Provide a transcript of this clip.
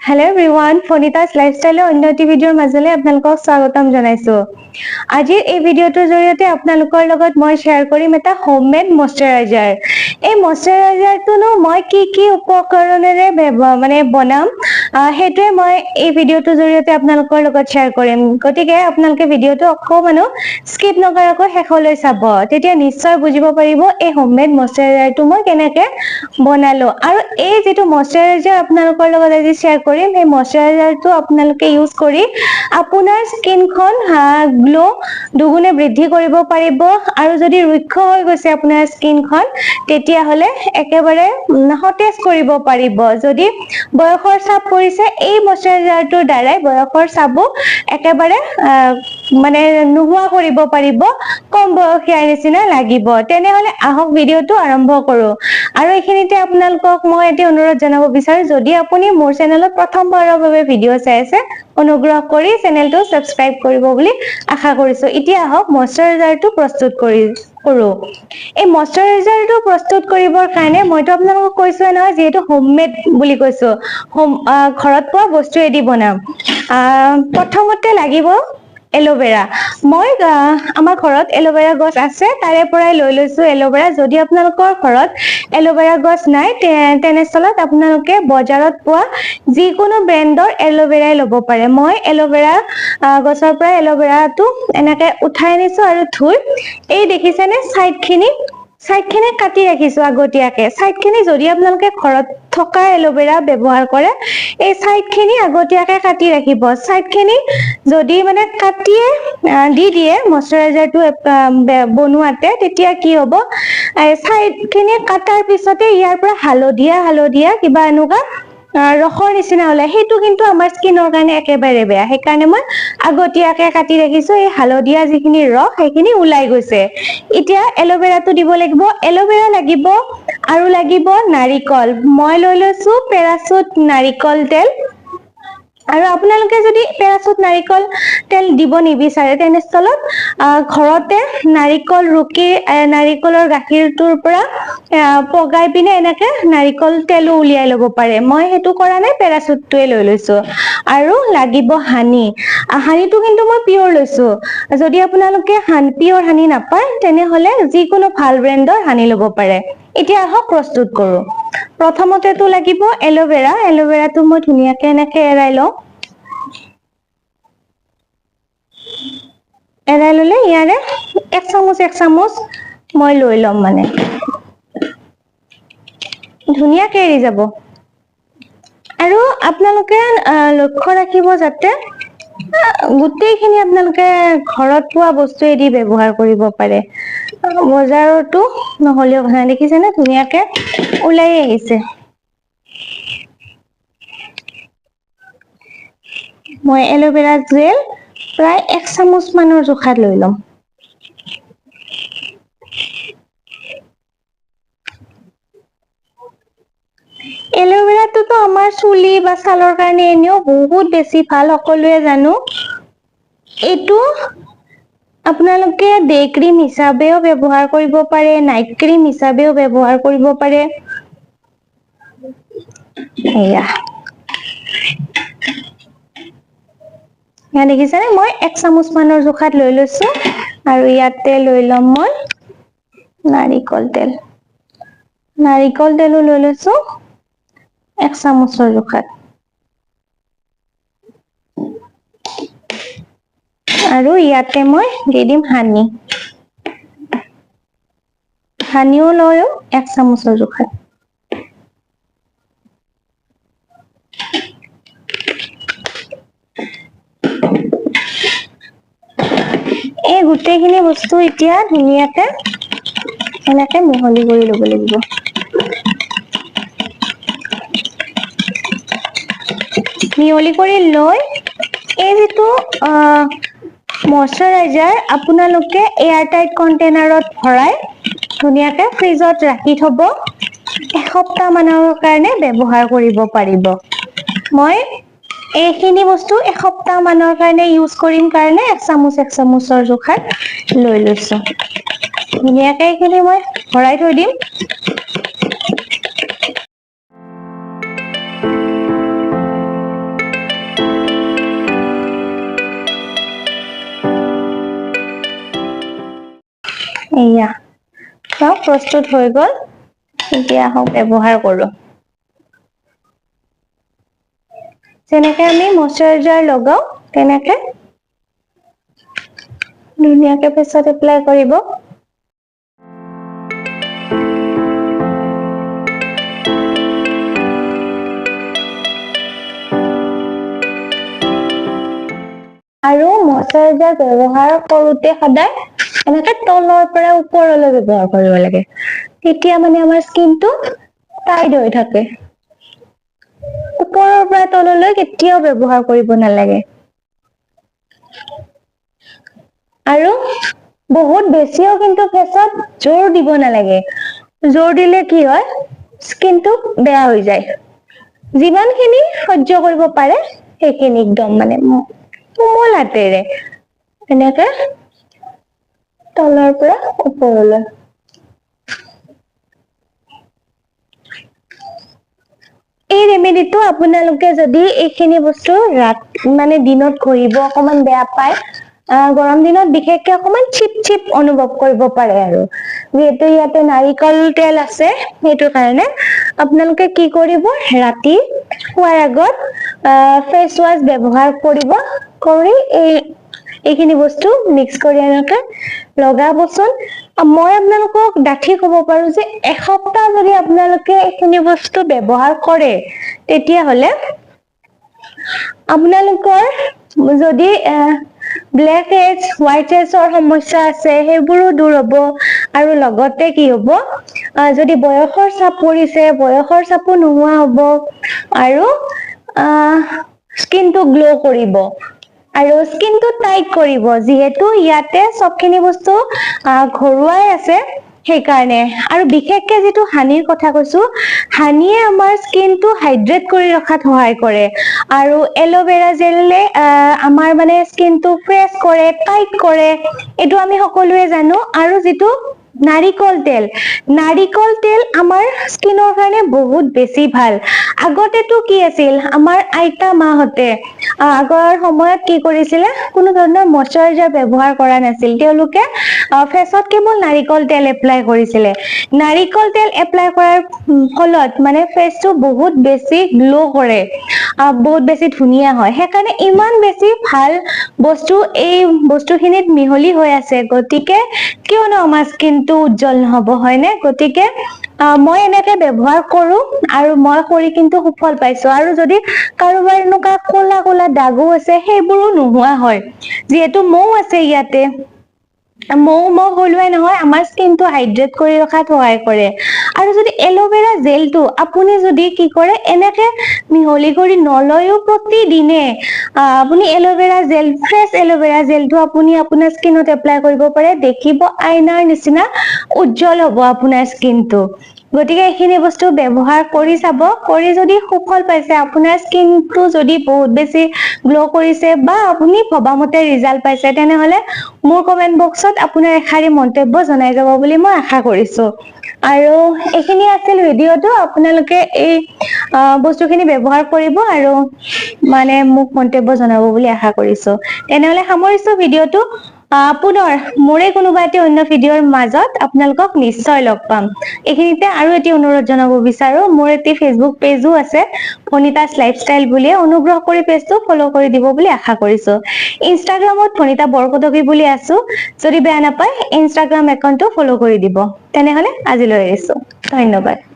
Hello' everyone ফনিতাছ লাইফষ্টাইলৰ অন্য এটি ভিডিঅ'ৰ মাজলৈ আপোনালোকক স্বাগতম জনাইছো আজিৰ এই ভিডিঅ'টোৰ জৰিয়তে আপোনালোকৰ লগত মই শ্বেয়াৰ কৰিম এটা হোমমেড মইশ্চাৰাইজাৰ এই মইশ্চাৰাইজাৰটোনো মই কি কি উপকৰণেৰে মানে বনাম সেইটোৱে মই এই ভিডিঅ'টোৰ জৰিয়তে আপোনালোকৰ লগত শ্বেয়াৰ কৰিম। গতিকে আপোনালোকে ভিডিঅ'টো অকমানো স্কিপ নকৰাকৈ শেষলৈ চাব। তেতিয়া নিশ্চয় বুজিব পাৰিব এই হোমমেড মইশ্চাৰাইজাৰটো মই কেনেকে বনালো। আৰু এই যিটো মইশ্চাৰাইজাৰ আপোনালোকৰ লগত আজি শ্বেয়াৰ কৰিম, সেই মইশ্চাৰাইজাৰটো আপোনালোকে ইউজ কৰি আপোনাৰ স্কিনখন গ্ল' দুগুণে বৃদ্ধি কৰিব পাৰিব। আৰু যদি ৰুক্ষ হৈ গৈছে আপোনাৰ স্কিনখন, তেতিয়াহ'লে একেবাৰে সতেজ কৰিব পাৰিব। যদি বয়সৰ চাপ পৰিছে, এই মইশ্চাৰাইজাৰটোৰ দ্বাৰাই বয়সৰ চাপো একেবাৰে মানে নোহোৱা কৰিব পাৰিব। কম বয়সীয়াৰ নিচিনা লাগিব। তেনেহলে আহক, ভিডিঅ'টো আৰম্ভ কৰো। আৰু এইখিনিতে আপোনালোকক মই এটি অনুৰোধ জনাব বিচাৰো যদি আপুনি মোৰ চেনেলত প্ৰথমবাৰৰ বাবে ভিডিঅ' চাই আছে অনুগ্ৰহ কৰি চেনেলটো ছাবস্ক্ৰাইব কৰিব বুলি আশা কৰিছো। এতিয়া আহক মইশ্চাৰাইজাৰটো প্ৰস্তুত কৰি কৰো। এই মইশ্চাৰাইজাৰটো প্ৰস্তুত কৰিবৰ কাৰণে মইতো আপোনালোকক কৈছোৱে নহয় যিহেতু হোমমেড বুলি কৈছো। হোম ঘৰত পোৱা বস্তুৱেদি বনাম। আহ, প্ৰথমতে লাগিব এল'ভেৰা। মই আমাৰ ঘৰত এল'ভেৰা গছ আছে তাৰে পৰাই লৈ লৈছো এল'ভেৰা। যদি আপোনালোকৰ ঘৰত এল'ভেৰা গছ নাই তেনেস্থলত আপোনালোকে বজাৰত পোৱা যিকোনো ব্ৰেণ্ডৰ এল'ভেৰাই ল'ব পাৰে। মই এল'ভেৰা গছৰ পৰা এল'ভেৰাটো এনেকে উঠাই আনিছো আৰু ধুই এই দেখিছেনে? চাইড খিনি কাটি ৰাখিছো আগতীয়াকে। চাইড যদি আপোনালোকে ঘৰত থকা এল'ভেৰা ব্যৱহাৰ কৰে, এই ছাইডখিনি আগতীয়াকে কাটি ৰাখিব। ছাইডখিনি যদি মানে কাটিয়ে দি দিয়ে, মইশ্চাৰাইজাৰটো বনোৱাতে, তেতিয়া কি হ'ব? ছাইডখিনি কাটাৰ পিছতে ইয়াৰ পৰা হালধীয়া হালধীয়া কিবা এনেকুৱা ৰসৰ নিচিনা ওলায় সেইটো কিন্তু আমাৰ স্কিনৰ কাৰণে একেবাৰে বেয়া। সেইকাৰণে মই আগতীয়াকে কাটি ৰাখিছো, এই হালধীয়া যিখিনি ৰস, সেইখিনি ওলাই গৈছে। এতিয়া এল'ভেৰাটো দিব লাগিব। এল'ভেৰা লাগিব আৰু লাগিব নাৰিকল। মই লৈ লৈছো পেৰাচুট নাৰিকল তেল। আৰু আপোনালোকে যদি পেৰাচুট নাৰিকল তেল দিব নিবিচাৰে তেনেস্থলত ঘৰতে নাৰিকল ৰুকি নাৰিকলৰ গাখীৰটোৰ পৰা পগাই পিনে এনেকে নাৰিকল তেলো উলিয়াই ল'ব পাৰে। মই সেইটো কৰা নাই পেৰাচুটটোৱে লৈ লৈছো। আৰু লাগিব হানি। হানিটো কিন্তু মই পিয়ৰ লৈছো। যদি আপোনালোকে পিয়ৰ হানি নাপায় তেনেহলে যিকোনো ভাল ব্ৰেণ্ডৰ হানি ল'ব পাৰে। এতিয়া আহক প্ৰস্তুত কৰো। প্ৰথমতেতো লাগিব এল'ভেৰা। এল'ভেৰাটো মই ধুনীয়াকে এনেকে এৰাই লওঁ। এৰাই ললে ইয়াৰে এক চামুচ এক চামুচ মই লৈ ল'ম মানে। ধুনীয়াকে এৰি যাব। আৰু আপোনালোকে লক্ষ্য ৰাখিব যাতে গোটেইখিনি আপোনালোকে ঘৰত পোৱা বস্তুৱেদি ব্যৱহাৰ কৰিব পাৰে। বজাৰতো নহলেও কথা। দেখিছেনে? ধুনীয়াকে ওলাই আহিছে। মই এল'ভেৰা জেল প্ৰায় এক চামুচ মানৰ জোখাত লৈ ল'ম। এল'ভেৰাটোতো আমাৰ চুলি বা ছালৰ কাৰণে এনেও বহুত বেছি ভাল সকলোৱে জানো। এইটো আপোনালোকে ডে ক্ৰীম হিচাপেও ব্যৱহাৰ কৰিব পাৰে, নাইট ক্ৰীম হিচাপেও ব্যৱহাৰ কৰিব পাৰে। এয়া। ইয়াত দেখিছেনে? মই এক চামুচ মানৰ জোখাত লৈ লৈছো আৰু ইয়াতে লৈ ল'ম মই নাৰিকল তেল। নাৰিকল তেলো লৈ লৈছো এক চামুচৰ জোখাত। আৰু ইয়াতে মই দি দিম হানি। হানিও লয়ো এক চামুচৰ জোখাত। এই গোটেইখিনি বস্তু এতিয়া ধুনীয়াকে এনেকে মিহলি কৰি ল'ব লাগিব। মিহলি কৰি লৈ এই যিটো মইশ্চাৰাইজাৰ আপোনালোকে এয়াৰটাইট কণ্টেইনাৰত ভৰাই ধুনীয়াকে ফ্ৰিজত ৰাখি থব। এসপ্তাহ মানৰ কাৰণে ব্যৱহাৰ কৰিব পাৰিব। মই এইখিনি বস্তু এসপ্তাহ মানৰ কাৰণে ইউজ কৰিম কাৰণে এক চামুচ এক চামুচৰ জোখাত লৈ লৈছো। ধুনীয়াকে এইখিনি মই ভৰাই থৈ দিম। এয়া চব প্ৰস্তুত হৈ গ'ল। এতিয়া আহক ব্যৱহাৰ কৰোঁ। যেনেকে আমি ময়শ্চাৰাইজাৰ লগাও তেনেকে ধুনীয়াকে ফেচত এপ্লাই কৰিব। আৰু ময়শ্চাৰাইজাৰ ব্যৱহাৰ কৰোঁতে সদায় এনেকে তলৰ পৰা ওপৰলৈ ব্যৱহাৰ কৰিব লাগে। তেতিয়া মানে আমাৰ স্কিনটো টাইট হৈ থাকে। ওপৰৰ পৰা তললৈ কেতিয়াও ব্যৱহাৰ কৰিব নালাগে। আৰু বহুত বেছিও কিন্তু ফেচত জোৰ দিব নালাগে। জোৰ দিলে কি হয় স্কিনটো বেয়া হৈ যায়। যিমানখিনি সহ্য কৰিব পাৰে সেইখিনি একদম মানে কোমল হাতেৰে। এনেকে তলৰ পৰা ওপৰলৈ এই ৰেমেডিটো আপোনালোকে যদি এইখিনি বস্তু ৰাত মানে দিনত ঘঁহিব অকমান বেয়া পায় গৰম দিনত বিশেষকে অকমান চিপ চিপ অনুভৱ কৰিব পাৰে আৰু। যিহেতু ইয়াতে নাৰিকল তেল আছে, সেইটো কাৰণে আপোনালোকে কি কৰিব, ৰাতি শোৱাৰ আগত ফেচ ৱাছ ব্যৱহাৰ কৰিব কৰি এই এইখিনি বস্তু মিক্স কৰি এনেকে লগাবচোন। মই আপোনালোকক ডাঠি কব পাৰো যে এসপ্তাহ যদি আপোনালোকে এইখিনি বস্তু ব্যৱহাৰ কৰে তেতিয়াহলে আপোনালোকৰ যদি ব্লেক হেডছ হোৱাইট হেডছৰ সমস্যা আছে সেইবোৰো দূৰ হ'ব। আৰু লগতে কি হ'ব যদি বয়সৰ চাপ পৰিছে বয়সৰ চাপো নোহোৱা হ'ব। আৰু স্কিনটো গ্ল' কৰিব। আৰু স্কিনটো টাইট কৰিব, যিহেতু ইয়াতে চবখিনি বস্তু ঘৰুৱাই আছে, সেইকাৰণে। আৰু বিশেষকে যিটো হানিৰ কথা কৈছো, হানিয়ে আমাৰ স্কিনটো হাইড্ৰেট কৰি ৰখাত সহায় কৰে। আৰু এল'ভেৰা জেলে আমাৰ মানে স্কিনটো ফ্ৰেছ কৰে টাইট কৰে, এইটো আমি সকলোৱে জানো। আৰু যিটো নাৰিকল তেল নাৰিকল তেল আমাৰ স্কিনৰ কাৰণে বহুত বেছি ভালো। আগতেতো কি আছিল? আমাৰ আইতা মাহঁতে আগৰ সময়ত কি কৰিছিলে? কোনো ধৰণৰ ময়শ্চাৰাইজাৰ ব্যৱহাৰ কৰা নাছিল। তেওঁলোকে ফেচত কেৱল নাৰিকল তেল এপ্লাই কৰিছিলে। নাৰিকল তেল এপ্লাই কৰাৰ ফলত মানে ফেচটো বহুত বেছি গ্ল' কৰে বহুত বেছি ধুনীয়া হয়। সেইকাৰণে ইমান বেছি ভালো বস্তু এই বস্তুখিনিত মিহলি হৈ আছে। গতিকে কিয়নো আমাৰ স্কিনটো উজ্জ্বল নহব, হয়নে? গতিকে মই এনেকে ব্যৱহাৰ কৰো আৰু মই কৰি কিন্তু সুফল পাইছো। আৰু যদি কাৰোবাৰ এনেকুৱা ক'লা ক'লা দাগো আছে সেইবোৰো নোহোৱা হয়। যিহেতু মৌ আছে ইয়াতে। মৌ মৌ হলোৱে নহয়, আমাৰ স্কিনটো হাইড্ৰেট কৰি ৰখাত সহায় কৰে। আৰু যদি এল'ভেৰা জেলটো আপুনি যদি কি কৰে, এনেকে মিহলি কৰি নলয়ো প্ৰতিদিনে আপুনি aloe vera gel fresh aloe vera জেলটো আপুনি আপোনাৰ স্কিনত এপ্লাই কৰিব পাৰে, দেখিব আইনাৰ নিচিনা উজ্জ্বল হ'ব আপোনাৰ স্কিনটো গতিকে এইখিনি বস্তু ব্যৱহাৰ কৰি চাব কৰি যদি সুফল পাইছে আপোনাৰ স্কিনটো যদি বহুত বেছি গ্ল' কৰিছে বা আপুনি ভবামতে ৰিজাল্ট পাইছে তেনেহলে মোৰ কমেন্ট বক্সত আপোনাৰ এষাৰি মন্তব্য জনাই যাব বুলি মই আশা কৰিছো। আৰু এইখিনি আছিল ভিডিঅ'টো আপোনালোকে এই বস্তুখিনি ব্যৱহাৰ কৰিব আৰু মানে মোক মন্তব্য জনাব বুলি আশা কৰিছো। তেনেহলে সামৰিছো ভিডিঅ'টো। পুনৰ মোৰে কোনোবা এটি অন্য ভিডিঅ'ৰ মাজত আপোনালোকক নিশ্চয় লগ পাম। এইখিনিতে আৰু এটি অনুৰোধ জনাব বিচাৰো। মোৰ এটি ফেচবুক পেজো আছে ভনিতাছ লাইফষ্টাইল বুলিয়ে। অনুগ্ৰহ কৰি পেজটো ফ'ল' কৰি দিব বুলি আশা কৰিছো। ইনষ্টাগ্ৰামত ভনিতা বৰকটকী বুলি আছো। যদি বেয়া নাপায় ইনষ্টাগ্ৰাম একাউণ্টটো ফ'ল' কৰি দিব। তেনেহলে আজিলৈ এৰিছো। ধন্যবাদ।